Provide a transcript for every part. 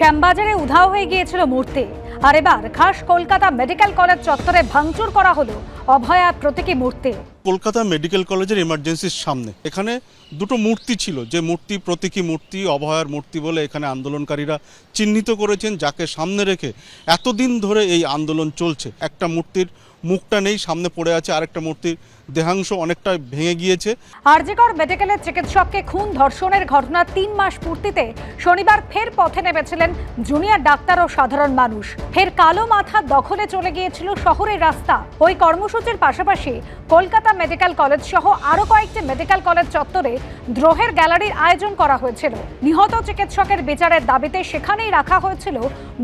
শ্যামবাজারে উধাও হয়ে গিয়েছিল মূর্তি। আর এবার খাস কলকাতা মেডিকেল কলেজ চত্বরে ভাঙচুর করা হলো। অভয়া প্রতীকী মূর্তি। কলকাতা মেডিকেল কলেজের ইমার্জেন্সির সামনে। এখানে দুটো মূর্তি ছিল যে মূর্তি প্রতীকী মূর্তি অভয়ার মূর্তি বলে এখানে আন্দোলনকারীরা চিহ্নিত করেছেন যাকে সামনে রেখে এতদিন ধরে এই আন্দোলন চলছে। একটা মূর্তির মুখটা নেই সামনে পড়ে আছে আরেকটা মূর্তির দেহাংশ অনেকটা ভেঙে গিয়েছে। আরজিকর মেডিকেলের চিকিৎসককে খুন ধর্ষণের ঘটনা তিন মাস পূর্তিতে শনিবার ফের পথে নেমেছিলেন জুনিয়র ডাক্তার ও সাধারণ মানুষ। ফের কালো মাথা দখলে চলে গিয়েছিল শহরের রাস্তা। ওই কর্মসূচির পাশাপাশি কলকাতা মেডিকেল কলেজ সহ আরও কয়েকটি মেডিকেল কলেজ চত্বরে দ্রোহের গ্যালারির আয়োজন করা হয়েছিল। নিহত চিকিৎসকের বিচারের দাবিতে সেখানেই রাখা হয়েছিল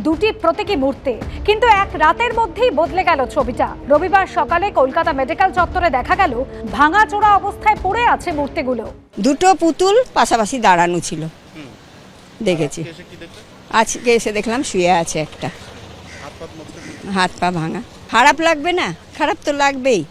দুটি প্রতীকী মূর্তি। কিন্তু এক রাতের মধ্যেই বদলে গেল ছবিটা। রবিবার সকালে কলকাতা মেডিকেল চত্বরে দেখা গেল ভাঙা ভাঙাচোরা অবস্থায় পড়ে আছে মূর্তিগুলো। দুটো পুতুল পাশাপাশি দাঁড়ানো ছিল। দেখেছি। আজকে এসে দেখলাম শুয়ে আছে একটা। হাত পা ভাঙা। খারাপ লাগবে না? খারাপ তো লাগবেই।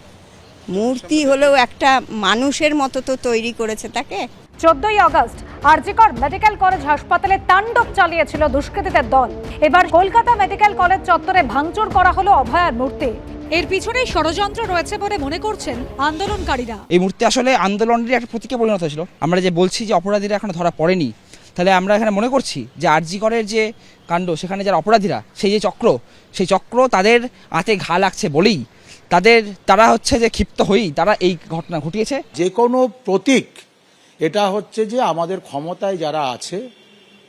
মূর্তি হলেও একটা মানুষের মতো তো তৈরি করেছে তাকে। চোদ্দই আগস্ট আরজিকর মেডিকেল কলেজ হাসপাতালে তাণ্ডব চালিয়েছিল দুষ্কৃতীদের দল। এবার কলকাতা মেডিকেল কলেজ চত্বরে ভাঙচুর করা হলো অভয়ার মূর্তি। এর পিছনেই ষড়যন্ত্র রয়েছে বলে মনে করছেন আন্দোলনকারীরা। এই মূর্তি আসলে আন্দোলনের একটা প্রতীকে পরিণত হয়েছিল আমরা যে বলছি যে অপরাধীরা এখনও ধরা পড়েনি তাহলে আমরা এখানে মনে করছি যে আরজি করের যে কাণ্ড, সেখানে যারা অপরাধীরা, সেই যে চক্র, সেই চক্র তাদের হাতে ঘা লাগছে বলেই তাদের, তারা হচ্ছে যে ক্ষিপ্ত হয়েই তারা এই ঘটনা ঘটিয়েছে। যে কোনো প্রতীক, এটা হচ্ছে যে আমাদের ক্ষমতায় যারা আছে,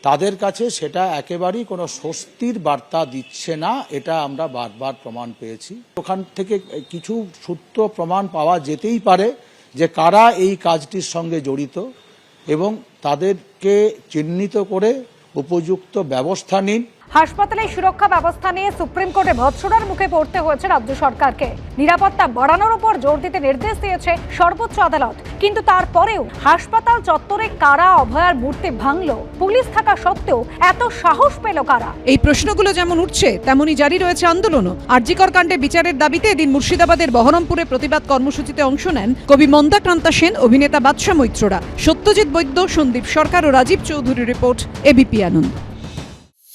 তাদের কাছে সেটা একেবারেই কোনো স্বস্তির বার্তা দিচ্ছে না, এটা আমরা বারবার প্রমাণ পেয়েছি। ওখান থেকে কিছু সূত্র প্রমাণ পাওয়া যেতেই পারে যে কারা এই কাজটির সঙ্গে জড়িত। এবং তাদেরকে চিহ্নিত করে উপযুক্ত ব্যবস্থা নিন। হাসপাতালে সুরক্ষা ব্যবস্থা নিয়ে সুপ্রিম কোর্টে ভৎসনার মুখে পড়তে হয়েছে রাজ্য সরকারকে। নিরাপত্তা বাড়ানোর উপর জোর দিতে নির্দেশ দিয়েছে সর্বোচ্চ আদালত। কিন্তু তারপরেও হাসপাতাল চত্বরে কারা অভয়ার মূর্তি ভাঙল? পুলিশ থাকা সত্ত্বেও এত সাহস পেল কারা? এই প্রশ্নগুলো যেমন উঠছে তেমনি জারি রয়েছে আন্দোলনও। আরজিকর কাণ্ডে বিচারের দাবিতে এদিন মুর্শিদাবাদের বহরমপুরে প্রতিবাদ কর্মসূচিতে অংশ নেন কবি মন্দাক্রান্তা সেন, অভিনেতা বাদশা মৈত্ররা। সত্যজিৎ বৈদ্য, সন্দীপ সরকার ও রাজীব চৌধুরী রিপোর্ট এবিপি আনন্দ।